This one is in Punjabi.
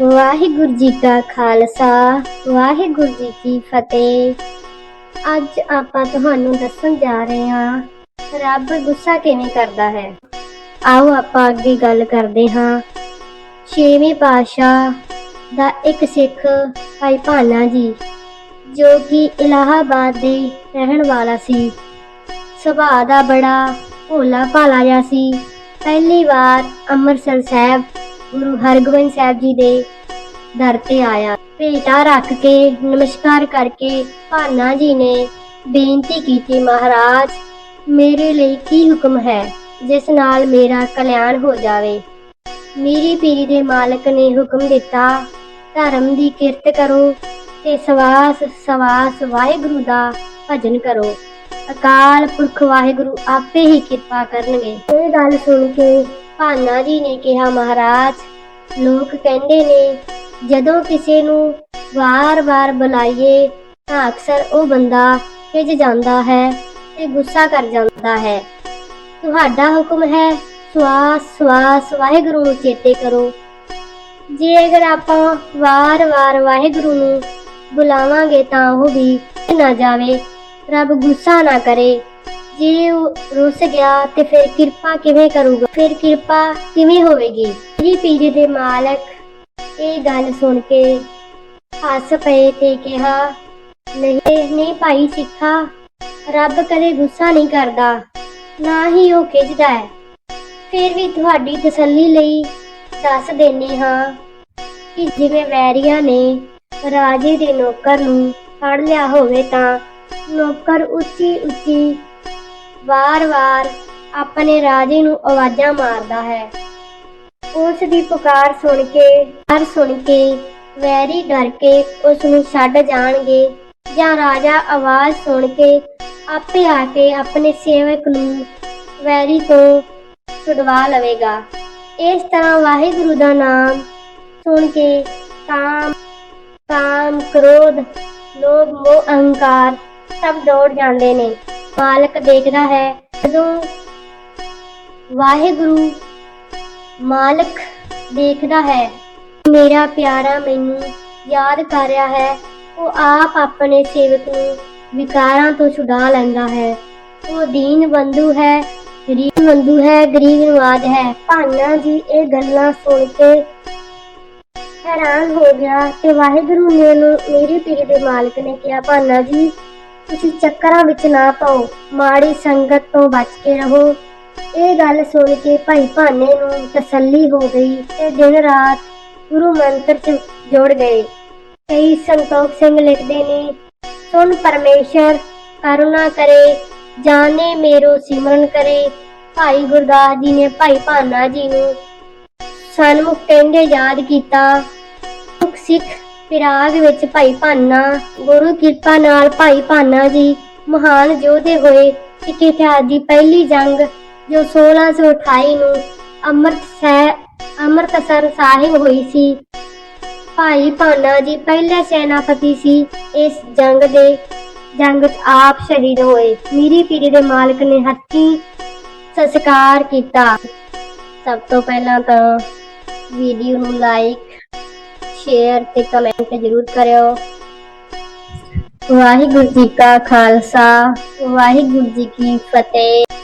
ਵਾਹਿਗੁਰੂ ਜੀ ਕਾ ਖਾਲਸਾ, ਵਾਹਿਗੁਰੂ ਜੀ ਕੀ ਫਤਿਹ। ਅੱਜ ਆਪਾਂ ਤੁਹਾਨੂੰ ਦੱਸਣ ਜਾ ਰਹੇ ਹਾਂ, ਰੱਬ ਗੁੱਸਾ ਕਿਵੇਂ ਕਰਦਾ ਹੈ? ਆਓ ਆਪਾਂ ਅੱਗੇ ਗੱਲ ਕਰਦੇ ਹਾਂ। ਛੇਵੇਂ ਪਾਤਸ਼ਾਹ ਦਾ ਇੱਕ ਸਿੱਖ ਭਾਈ ਭਾਨਾ ਜੀ, ਜੋ ਕਿ ਇਲਾਹਾਬਾਦ ਦੇ ਰਹਿਣ ਵਾਲਾ ਸੀ। ਸੁਭਾਅ ਦਾ ਬੜਾ ਭੋਲਾ ਭਾਲਾ ਜਿਹਾ ਸੀ। ਪਹਿਲੀ ਵਾਰ ਅੰਮ੍ਰਿਤਸਰ ਸਾਹਿਬ ਗੁਰੂ ਹਰਗੋਬਿੰਦ ਸਾਹਿਬ ਜੀ ਦੇ ਦਰ ਤੇ ਆਇਆ। ਭੇਟਾ ਰੱਖ ਕੇ, ਨਮਸਕਾਰ ਕਰਕੇ ਭਾਨਾ ਜੀ ਨੇ ਬੇਨਤੀ ਕੀਤੀ, ਮਹਾਰਾਜ, ਮੇਰੇ ਲਈ ਕੀ ਹੁਕਮ ਹੈ ਜਿਸ ਨਾਲ ਮੇਰਾ ਕਲਿਆਣ ਹੋ ਜਾਵੇ? ਮੇਰੀ ਪੀਰੀ ਦੇ ਮਾਲਕ ਨੇ ਹੁਕਮ ਦਿੱਤਾ, ਧਰਮ ਦੀ ਕਿਰਤ ਕਰੋ ਤੇ ਸਵਾਸ ਸਵਾਸ ਵਾਹਿਗੁਰੂ ਦਾ ਭਜਨ ਕਰੋ। ਅਕਾਲ ਪੁਰਖ ਵਾਹਿਗੁਰੂ ਆਪੇ ਹੀ ਕਿਰਪਾ ਕਰਨਗੇ। ਇਹ ਗੱਲ ਸੁਣ ਕੇ ਭਾਨਾ ਜੀ ਨੇ ਕਿਹਾ, ਮਹਾਰਾਜ, ਲੋਕ ਕਹਿੰਦੇ ਨੇ, ਜਦੋਂ ਕਿਸੇ ਨੂੰ ਵਾਰ-ਵਾਰ ਬੁਲਾਈਏ ਤਾਂ ਅਕਸਰ ਉਹ ਬੰਦਾ ਖਿਜ ਜਾਂਦਾ ਹੈ ਤੇ ਗੁੱਸਾ ਕਰ ਜਾਂਦਾ ਹੈ। ਤੁਹਾਡਾ ਹੁਕਮ ਹੈ, ਸਵਾਸ ਸਵਾਸ, ਵਾਹਿਗੁਰੂ ਨੂੰ ਚੇਤੇ ਕਰੋ। ਜੇ ਅਗਰ ਆਪਾਂ ਵਾਰ-ਵਾਰ ਵਾਹਿਗੁਰੂ ਨੂੰ ਬੁਲਾਵਾਂਗੇ ਤਾਂ ਉਹ ਵੀ ਨਾ ਜਾਵੇ। ਰੱਬ ਗੁੱਸਾ ਨਾ ਕਰੇ। ਜੇ ਰੁੱਸ ਗਿਆ ਤੇ ਫਿਰ ਕਿਰਪਾ ਕਿਵੇਂ ਕਰੂਗਾ? ਫਿਰ ਕਿਰਪਾ ਕਿਵੇਂ ਹੋਵੇਗੀ? ਜੀ ਪੀਰੇ ਦੇ ਮਾਲਕ, ਇਹ ਗੱਲ ਸੁਣ ਕੇ ਹੱਸ ਪਏ ਤੇ ਕਿਹਾ, ਨਹੀਂ ਨਹੀਂ ਭਾਈ ਸਿੱਖਾ, ਰੱਬ ਕਦੇ ਗੁੱਸਾ ਨਹੀਂ ਕਰਦਾ, ਨਾ ਹੀ ਉਹ ਖਿੱਚਦਾ ਹੈ। ਫਿਰ ਵੀ ਤੁਹਾਡੀ ਤਸੱਲੀ ਲਈ ਦੱਸ ਦੇਣੀ ਹਾਂ ਕਿ ਜਿਵੇਂ ਵੈਰੀਆਂ ਨੇ ਰਾਜੇ ਦੇ ਨੌਕਰ ਨੂੰ ਫੜ ਲਿਆ ਹੋਵੇ ਤਾਂ ਨੌਕਰ ਉੱਚੀ ਉੱਚੀ ਵਾਰ-ਵਾਰ ਆਪਣੇ ਰਾਜੇ ਨੂੰ ਆਵਾਜ਼ਾਂ ਮਾਰਦਾ ਹੈ। ਉਸ ਦੀ ਪੁਕਾਰ ਸੁਣ ਕੇ ਹਰ ਸੁਣ ਕੇ, ਵੈਰੀ ਡਰ ਕੇ ਉਸ ਨੂੰ ਛੱਡ ਜਾਣਗੇ ਜਾਂ ਰਾਜਾ ਆਵਾਜ਼ ਸੁਣ ਕੇ ਆਪੇ ਆ ਕੇ ਆਪਣੇ ਸੇਵਕ ਨੂੰ ਵੈਰੀ ਤੋਂ ਛੁਡਵਾ ਲਵੇਗਾ। ਇਸ ਤਰ੍ਹਾਂ ਵਾਹਿਗੁਰੂ ਦਾ ਨਾਮ ਸੁਣ ਕੇ ਕਾਮ ਕਾਮ, ਕ੍ਰੋਧ, ਲੋਭ, ਮੋਹ, ਅਹੰਕਾਰ ਸਭ ਦੌੜ ਜਾਂਦੇ ਨੇ। ਮਾਲਕ ਦੇਖਦਾ ਹੈ, ਜਦੋਂ ਵਾਹਿਗੁਰੂ ਮਾਲਕ ਦੇਖਦਾ ਹੈ, ਮੇਰਾ ਪਿਆਰਾ ਮੈਨੂੰ ਯਾਦ ਕਰ ਰਿਹਾ ਹੈ, ਉਹ ਆਪ ਆਪਣੇ ਸੇਵਕ ਨੂੰ ਵਿਕਾਰਾਂ ਤੋਂ ਛੁਡਾ ਲੈਂਦਾ ਹੈ। ਉਹ ਦੀਨ ਬੰਧੂ ਹੈ, ਗਰੀਬ ਬੰਧੂ ਹੈ, ਗਰੀਬ ਨਵਾਜ ਹੈ। ਭਾਨਾ ਜੀ ਇਹ ਗੱਲਾਂ ਸੁਣ ਕੇ ਹੈਰਾਨ ਹੋ ਗਿਆ ਤੇ ਵਾਹਿਗੁਰੂ ਨੇ ਉਹਨੂੰ ਮੇਰੀ ਪੀਰੀ ਦੇ ਮਾਲਕ ਨੇ ਕਿਹਾ, ਭਾਨਾ ਜੀ ਤੁਸੀਂ ਚੱਕਰਾਂ ਵਿੱਚ ਨਾ ਪਾਓ, ਮਾੜੀ ਸੰਗਤ ਤੋਂ ਬਚ ਕੇ ਰਹੋ। ਇਹ ਗੱਲ ਸੁਣ ਕੇ ਭਾਈ ਭਾਨੇ ਨੂੰ ਤਸੱਲੀ ਹੋ ਗਈ ਤੇ ਦਿਨ ਰਾਤ ਗੁਰੂ ਮੰਤਰ ਚ ਜੁੜ ਗਏ। ਕਈ ਸੰਤੋਖ ਸਿੰਘ ਲਿਖਦੇ ਨੇ, ਸੁਣ ਪਰਮੇਸ਼ਰ, ਕਰੁਣਾ ਕਰੇ, ਜਾਣੇ ਮੇਰੋ ਸਿਮਰਨ ਕਰੇ। ਭਾਈ ਗੁਰਦਾਸ ਜੀ ਨੇ ਭਾਈ ਭਾਨਾ ਜੀ ਨੂੰ ਸਨਮੁਖ ਕਹਿੰਦੇ ਯਾਦ ਕੀਤਾ, ਸਿੱਖ ਪਿਰਾਗ ਵਿੱਚ ਭਾਈ ਭਾਨਾ, ਗੁਰੂ ਕਿਰਪਾ ਨਾਲ ਭਾਈ ਭਾਨਾ ਜੀ ਮਹਾਨ ਯੋਧੇ ਹੋਏ ਸਿੱਖ ਇਤਿਹਾਸ ਦੀ ਪਹਿਲੀ ਜੰਗ ਜੋ 1628 ਨੂੰ ਅੰਮ੍ਰਿਤ ਸਾਹਿਬ ਅੰਮ੍ਰਿਤਸਰ ਸਾਹਿਬ ਹੋਈ ਸੀ। ਭਾਈ ਭਾਨਾ ਜੀ ਪਹਿਲਾ ਸੈਨਾਪਤੀ ਸੀ ਇਸ ਜੰਗ ਦੇ, ਜੰਗ 'ਚ ਆਪ ਸ਼ਹੀਦ ਹੋਏ। ਮੀਰੀ ਪੀਰੀ ਦੇ ਮਾਲਕ ਨੇ ਹੱਥੀਂ ਸੰਸਕਾਰ ਕੀਤਾ। ਸਭ ਤੋਂ ਪਹਿਲਾਂ ਤਾਂ ਵੀਡੀਓ ਨੂੰ ਲਾਈਕ ਸ਼ੇਅਰ ਤੇ ਕਮੈਂਟ ਜ਼ਰੂਰ ਕਰਿਓ। ਵਾਹਿਗੁਰੂ ਜੀ ਕਾ ਖਾਲਸਾ ਵਾਹਿਗੁਰੂ ਜੀ ਕੀ ਫਤਿਹ।